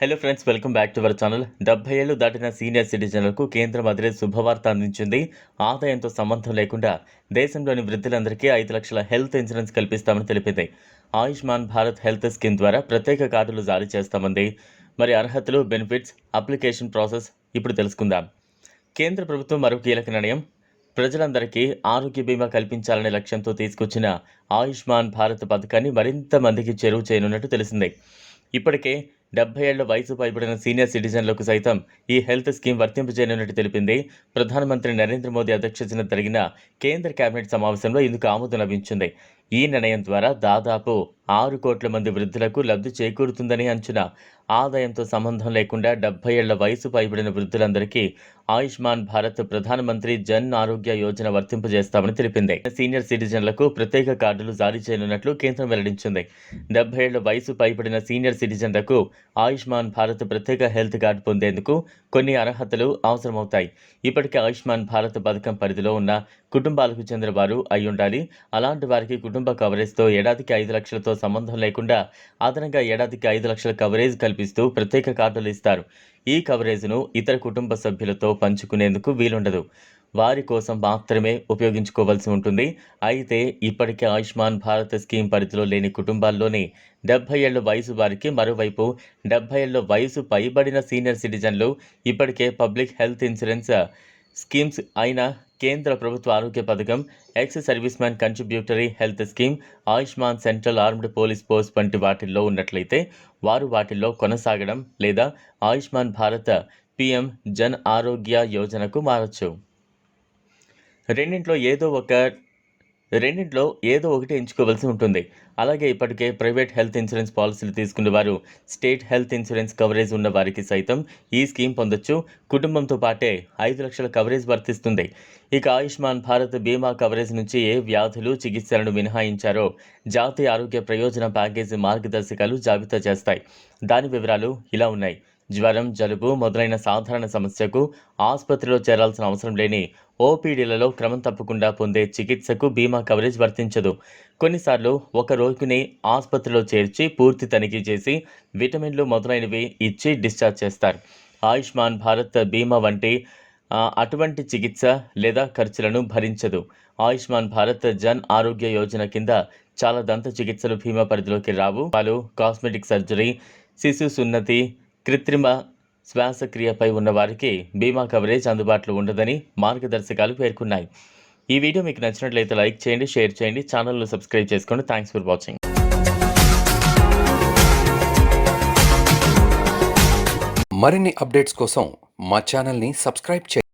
Hello friends welcome back to our channel డెబ్బై ఏళ్ళు దాటిన సీనియర్ సిటిజన్లకు కేంద్రం అదిరే శుభవార్త అందించింది. ఆదాయంతో సంబంధం లేకుండా దేశంలోని వృద్ధులందరికీ ఐదు లక్షల హెల్త్ ఇన్సూరెన్స్ కల్పిస్తామని తెలిపింది. ఆయుష్మాన్ భారత్ హెల్త్ స్కీమ్ ద్వారా ప్రత్యేక కార్డులు జారీ చేస్తామంది. మరి అర్హతలు బెనిఫిట్స్ అప్లికేషన్ ప్రాసెస్ ఇప్పుడు తెలుసుకుందాం. కేంద్ర ప్రభుత్వం మరో కీలక నిర్ణయం. ప్రజలందరికీ ఆరోగ్య బీమా కల్పించాలనే లక్ష్యంతో తీసుకొచ్చిన ఆయుష్మాన్ భారత్ పథకాన్ని మరింత మందికి చెరువు చేయనున్నట్టు తెలిసింది. ఇప్పటికే డెబ్బై ఏళ్ళ వయసు పైబడిన సీనియర్ సిటిజన్లకు సైతం ఈ హెల్త్ స్కీమ్ వర్తింపజేయనున్నట్టు తెలిపింది. ప్రధానమంత్రి నరేంద్ర మోదీ అధ్యక్షతన జరిగిన కేంద్ర కేబినెట్ సమావేశంలో ఇందుకు ఆమోదం లభించింది. ఈ నిర్ణయం ద్వారా దాదాపు ఆరు కోట్ల మంది వృద్ధులకు లబ్ధి చేకూరుతుందని అంచనా. ఆదాయంతో సంబంధం లేకుండా డెబ్బై ఏళ్ళ వయసు పైబడిన వృద్ధులందరికీ ఆయుష్మాన్ భారత్ ప్రధానమంత్రి జన్ ఆరోగ్య యోజన వర్తింపజేస్తామని తెలిపింది. సీనియర్ సిటిజన్లకు ప్రత్యేక కార్డులు జారీ చేయనున్నట్లు కేంద్రం వెల్లడించింది. డెబ్బై ఏళ్ళ వయసు పైబడిన సీనియర్ సిటిజన్లకు ఆయుష్మాన్ భారత్ ప్రత్యేక హెల్త్ కార్డు పొందేందుకు కొన్ని అర్హతలు అవసరమవుతాయి. ఇప్పటికే ఆయుష్మాన్ భారత్ పథకం పరిధిలో ఉన్న కుటుంబాలకు చెందిన వారు అయి ఉండాలి అలాంటి వారికి కుటుంబ కవరేజ్తో ఏడాదికి ఐదు లక్షలతో సంబంధం లేకుండా అదనంగా ఏడాదికి ఐదు లక్షల కవరేజ్ కల్పిస్తూ ప్రత్యేక కార్డులు ఇస్తారు. ఈ కవరేజ్ను ఇతర కుటుంబ సభ్యులతో పంచుకునేందుకు వీలుండదు. వారి కోసం మాత్రమే ఉపయోగించుకోవాల్సి ఉంటుంది. అయితే ఇప్పటికే ఆయుష్మాన్ భారత్ స్కీమ్ పరిధిలో లేని కుటుంబాల్లోని డెబ్బై ఏళ్ళ వయసు వారికి మరోవైపు డెబ్బై ఏళ్ళ వయసు పైబడిన సీనియర్ సిటిజన్లు ఇప్పటికే పబ్లిక్ హెల్త్ ఇన్సూరెన్స్ స్కీమ్స్ అయిన కేంద్ర ప్రభుత్వ ఆరోగ్య పథకం ex service man contributory health scheme Ayushman central armed police post వంటి వాటిల్లో ఉన్నట్లయితే వారు వాటిల్లో కొనసాగడం లేదా ఆయుష్మాన్ భారత పిఎం జన్ ఆరోగ్య యోజనకు మారచ్చు. రెండింట్లో ఏదో ఒక రెండింటిలో ఏదో ఒకటి ఎంచుకోవాల్సి ఉంటుంది. అలాగే ఇప్పటికే ప్రైవేట్ హెల్త్ ఇన్సూరెన్స్ పాలసీలు తీసుకున్న వారు స్టేట్ హెల్త్ ఇన్సూరెన్స్ కవరేజ్ ఉన్న వారికి సైతం ఈ స్కీమ్ పొందొచ్చు. కుటుంబంతో పాటే ఐదు లక్షల కవరేజ్ వర్తిస్తుంది. ఇక ఆయుష్మాన్ భారత్ బీమా కవరేజ్ నుంచి ఏ వ్యాధులు చికిత్సలను మినహాయించారో జాతీయ ఆరోగ్య ప్రయోజన ప్యాకేజీ మార్గదర్శకాలు జాబితా చేస్తాయి. దాని వివరాలు ఇలా ఉన్నాయి. జ్వరం జలుబు మొదలైన సాధారణ సమస్యకు ఆసుపత్రిలో చేరాల్సిన అవసరం లేని ఓపీడీలలో క్రమం తప్పకుండా పొందే చికిత్సకు బీమా కవరేజ్ వర్తించదు. కొన్నిసార్లు ఒక రోగిని ఆసుపత్రిలో చేర్చి పూర్తి తనిఖీ చేసి విటమిన్లు మొదలైనవి ఇచ్చి డిశ్చార్జ్ చేస్తారు. ఆయుష్మాన్ భారత్ బీమా వంటి అటువంటి చికిత్స లేదా ఖర్చులను భరించదు. ఆయుష్మాన్ భారత్ జన్ ఆరోగ్య యోజన కింద చాలా దంత చికిత్సలు బీమా పరిధిలోకి రావు. వాళ్ళు కాస్మెటిక్ సర్జరీ శిశు సున్నతి కృత్రిమ శ్వాసక్రియపై ఉన్నవారికి బీమా కవరేజ్ అందుబాటులో ఉండదని మార్గదర్శకాలు పేర్కొన్నాయి. ఈ వీడియో మీకు నచ్చినట్లయితే లైక్ చేయండి షేర్ చేయండి ఛానల్ను సబ్స్క్రైబ్ చేసుకోండి. థ్యాంక్స్ ఫర్ వాచింగ్ మరిన్ని అప్డేట్స్ కోసం మా ఛానల్ని సబ్స్క్రైబ్ చేయండి.